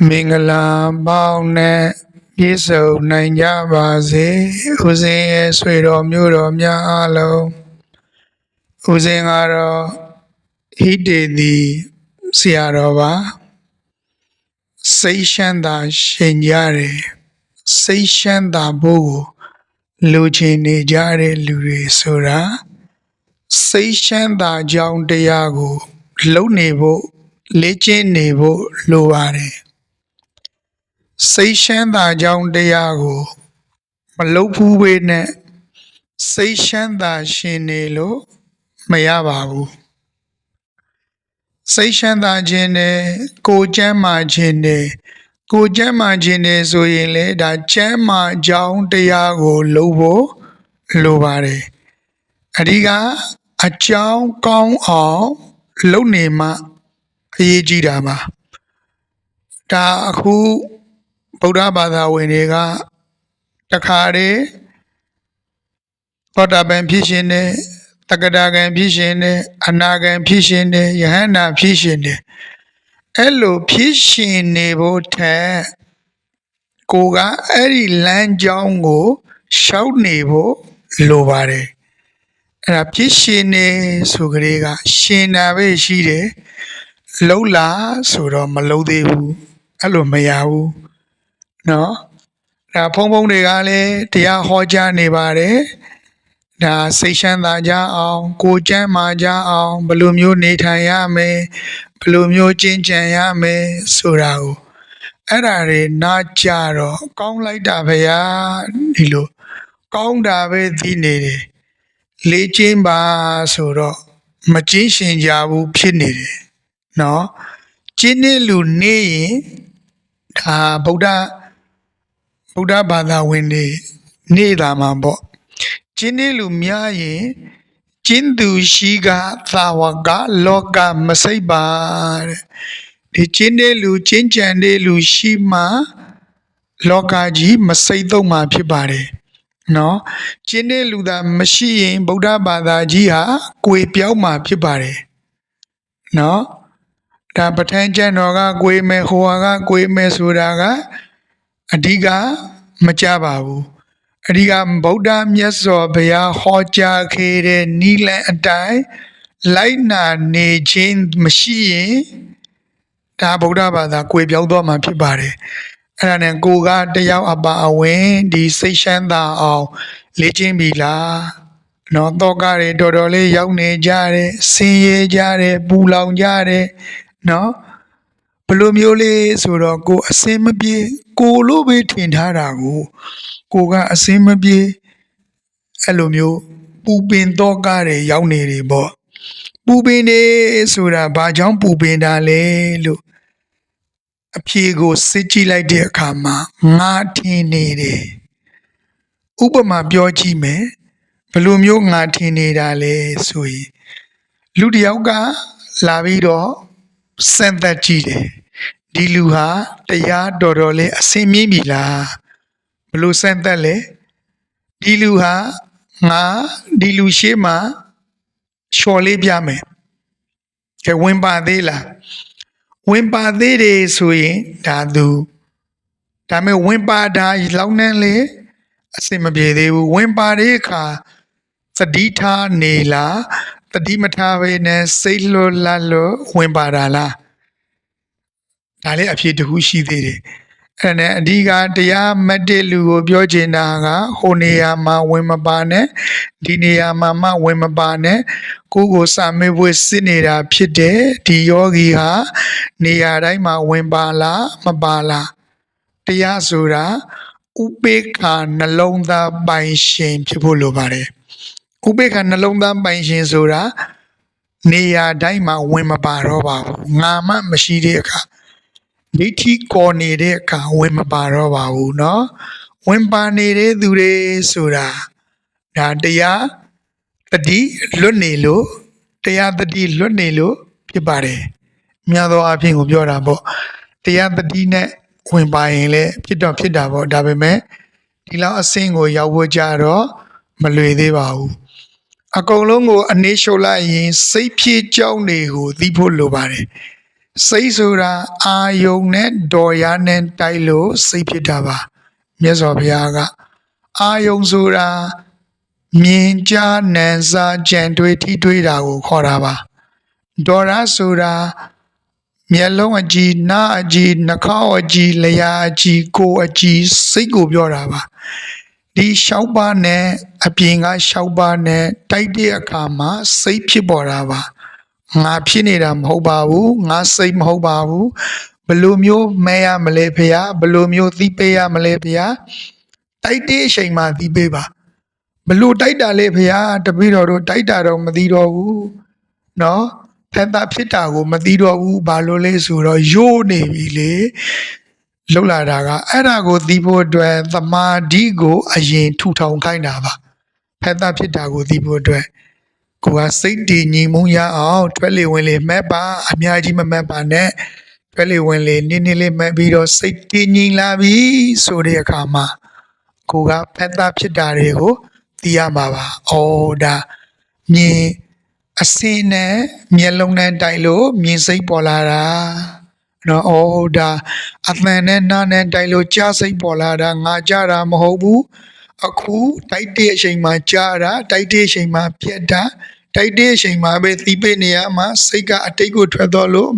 မင်္ဂလာပေါင်းနဲ့ပြည့်စုံနိုင်ကြပါစေဦးဇင်းရဲ့ဆွေတော်မျိုးတော်များအားလုံးဦးဇင်းကတော့ဟိတေဒီဆရာတော်ပါစိတ်ရှမ်းသာရှင်ကြတယ်စိတ်ရှမ်းသာဖို့ကိုလူချင်းနေကြတဲ့လူတွေဆိုတာစိတ်ရှမ်းသာကြောင်းတရားကို လုံနေဖို့လေ့ကျင့်နေဖို့လိုပါတယ် စိတ်ရှမ်းသာကြောင်းတရားကို မလုတ်ဘူးပဲနဲ့စိတ်ရှမ်းသာရှင်နေလို့မရပါဘူးစိတ်ရှမ်းသာခြင်းနဲ့ကိုယ်ကျမ်းမာခြင်းနဲ့ကိုယ်ကျမ်းမာခြင်းနဲ့ဆိုရင်လေဒါကျမ်းမာကြောင်းတရားကိုလုပ်ဖို့လိုပါတယ်အဓိကအကြောင်းကောင်းအောင်လုပ်နေမှအရေးကြီးတာပါဒါအခု ဗုဒ္ဓဘာသာဝင်တွေကတခါတည်းသောတာပန်ဖြစ်ရှင်တဲ့တက္ကတာကံဖြစ်ရှင်တဲ့အနာကံဖြစ်ရှင်တဲ့ယဟန္တာဖြစ်ရှင်တဲ့အဲ့လိုဖြစ်ရှင်နေဖို့ထက်ကိုကအဲ့ဒီလမ်းကြောင်းကိုရှောက်နေဖို့လိုပါတယ်အဲ့ဒါဖြစ်ရှင်နေဆိုကြတဲ့ကရှင်နာပဲရှိတယ်လှုပ်လာဆိုတော့မလှုပ်သေးဘူးအဲ့လိုမရဘူး နော်ဒါဖုံဖုံတွေကလည်းတရားဟောကြားနေပါတယ်ဒါစိတ်ရှမ်းသာကြအောင် ကိုယ်ကျမ်းမာကြအောင်ဘယ်လိုမျိုးနေထိုင်ရမယ်ဘယ်လိုမျိုးကျင့်ကြံရမယ်ဆိုတာကိုအဲ့ဒါတွေနားကြတော့ကောင်းလိုက်တာဗျာဒီလိုကောင်းတာပဲသိနေတယ်လေ့ကျင့်ပါဆိုတော့မကျင့်ရှင်ကြဘူးဖြစ်နေတယ်နော်ကျင့်တဲ့လူနေရင်ဒါဗုဒ္ဓ ဗုဒ္ဓဘာသာဝင်တွေနေတာမှာပေါ့ကျင်းတဲ့လူများရင်ကျင်းသူရှိကသာဝကလောကမစိတ်ပါတဲ့ဒီကျင်းတဲ့လူကျင်းကြံတဲ့လူရှိမှလောကကြီးမစိတ်တော့မှဖြစ်ပါတယ်နော်ကျင်းတဲ့လူသာမရှိရင်ဗုဒ္ဓဘာသာကြီးဟာကိုယ်ပြောင်းမှဖြစ်ပါတယ်နော်ဒါပဋ္ဌာန်းကျမ်းတော်ကကိုယ်မယ်ဟိုဟာကကိုယ်မယ်ဆိုတာက အဓိကမကြပါဘူးအဓိကဗုဒ္ဓမြတ်စွာဘုရားဟောကြားခဲ့တဲ့နိလန်အတိုင်းလိုက်နာနေခြင်းမရှိရင်ဒါဗုဒ္ဓဘာသာကိုယ်ပြောင်းသွားမှာဖြစ်ပါတယ်အဲ့ဒါနဲ့ကိုကတယောက်အပါအဝင်ဒီစိတ်ရှမ်းသာအောင်လေ့ကျင့်ပြီလားနော်တော့ကတွေတော်တော်လေးရောက်နေကြတယ်ဆင်းရဲကြတယ်ပူလောင်ကြတယ်နော်ဘ လိုမျိုးလေးဆိုတော့ကိုအစင်မပြေကိုလို့ပဲထင်ထားတာကိုကိုကအစင်မပြေအဲ့လိုမျိုးပူပင်တော့ကားတွေရောက်နေတယ်ပေါ့ပူပင်နေဆိုတာဘာကြောင့်ပူပင်တာလဲလို့အဖြေကိုစစ်ကြည့်လိုက်တဲ့အခါမှာငါထင်နေတယ်ဥပမာပြောကြည့်မယ်ဘယ်လိုမျိုးငါထင်နေတာလဲဆိုရင်လူတစ်ယောက်ကလာပြီးတော့စံသက်ကြည့်တယ် ဒီလူဟာတရားတော်တော်လေးအစင်မြင့်ပြီလားဘလို့စံသက်လဲဒီလူဟာငါဒီလူရှိမှလျှော်လေးပြမယ်ကဲဝင်ပါသေးလားဝင်ပါသေးတယ်ဆိုရင်ဒါသူဒါမဲ့ဝင်ပါတာလောက်နဲ့လေအစင်မပြေသေးဘူးဝင်ပါတဲ့အခါသတိထားနေလားတတိမထားပဲနဲ့စိတ်လွတ်လပ်လို့ဝင်ပါတာလား ဒါလည်းအဖြစ်တခုရှိသေးတယ်အဲ့နဲ့အဓိကတရားမတ်တဲ့လူကိုပြောချင်တာကဟိုနေရာမှာဝင်မပါနဲ့ဒီနေရာမှာမှဝင်မပါနဲ့ကိုယ်ကိုစာမေးပွဲစစ်နေတာဖြစ်တယ်ဒီယောဂီဟာနေရာတိုင်းမှာဝင်ပါလားမပါလားတရားဆိုတာဥပေက္ခနှလုံးသားပိုင်ရှင်ဖြစ်ဖို့လိုပါတယ်ဥပေက္ခနှလုံးသားပိုင်ရှင်ဆိုတာနေရာတိုင်းမှာဝင်မပါတော့ပါဘူးငါမှမရှိတဲ့အခါ ဒိဋ္ဌိကောနေတဲ့အခါဝင်မပါတော့ပါဘူးเนาะဝင်ပါနေတဲ့သူတွေဆိုတာဒါတရားတတိလွတ်နေလို့တရားတတိလွတ်နေလို့ဖြစ်ပါတယ်များသောအားဖြင့်ကိုပြောတာပေါ့တရားတတိနဲ့ဝင်ပါရင်လည်းဖြစ်တော့ဖြစ်တာပေါ့ဒါပေမဲ့ဒီလောက်အဆင့်ကိုရောက်ဖို့ကြတော့မလွယ်သေးပါဘူးအကုန်လုံးကိုအနေရှုပ်လိုက်ရင်စိတ်ဖြည့်ကြောင်းတွေကိုသိဖို့လိုပါတယ် စိတ်ဆိုတာအာယုံနဲ့ဒေါ်ရနဲ့တိုက်လို့စိတ်ဖြစ်တာပါမြတ်စွာဘုရားကအာယုံဆိုတာမြင်ကြားနံစားကြံတွေးထိတွေးတာကိုခေါ်တာပါဒေါ်ရဆိုတာမျက်လုံးအကြည့်နားအကြည့်နှာခေါင်းအကြည့်လျှာအကြည့်ကိုယ်အကြည့်စိတ်ကိုပြောတာပါဒီ၆ပါးနဲ့အပြင်က၆ပါးနဲ့တိုက်တဲ့အခါမှာစိတ်ဖြစ်ပေါ်တာပါ ငါဖြစ်နေတာမဟုတ်ပါဘူးငါစိတ်မဟုတ်ပါဘူးဘယ်လိုမျိုးမဲရမလဲဖေဟာဘယ်လိုမျိုးသိပေးရမလဲဖေဟာတိုက်တဲ့အချိန်မှသိပေးပါဘယ်လိုတိုက်တာလဲဖေဟာတပည့်တော်တို့တိုက်တာတော့မသိတော့ဘူးเนาะဖက်တာဖြစ်တာကိုမသိတော့ဘူးဘာလို့လဲဆိုတော့ယိုးနေပြီလေလှုပ်လာတာကအဲ့ဒါကိုသိဖို့အတွက်သမာဓိကိုအရင်ထူထောင်ခိုင်းတာပါဖက်တာဖြစ်တာကိုသိဖို့အတွက် ကိုကစိတ်တည်ငြိမ်မှုရအောင်ထွက်လေဝင်လေမှတ်ပါအများကြီးမမှတ်ပါနဲ့ထွက်လေဝင်လေနည်းနည်းလေးမှတ်ပြီးတော့စိတ်တည်ငြိမ်လာပြီဆိုတဲ့အခါမှာကိုကဖက်သားဖြစ်တာတွေကိုသိရမှာပါ။အော်ဒါမြင်အစင်းနဲ့မျက်လုံးနဲ့တိုက်လို့မြင်စိတ်ပေါ်လာတာနော်အော်ဒါအသံနဲ့နားနဲ့တိုက်လို့ကြားစိတ်ပေါ်လာတာငါကြားတာမဟုတ်ဘူး။ အခုတိုက်တဲ့အချိန်မှာကြားတာတိုက်တဲ့အချိန်မှာပြက်တာတိုက်တဲ့အချိန်မှာပဲသီးပိတ်နေရမှာစိတ်ကအတိတ်ကိုထွက်သွားလို့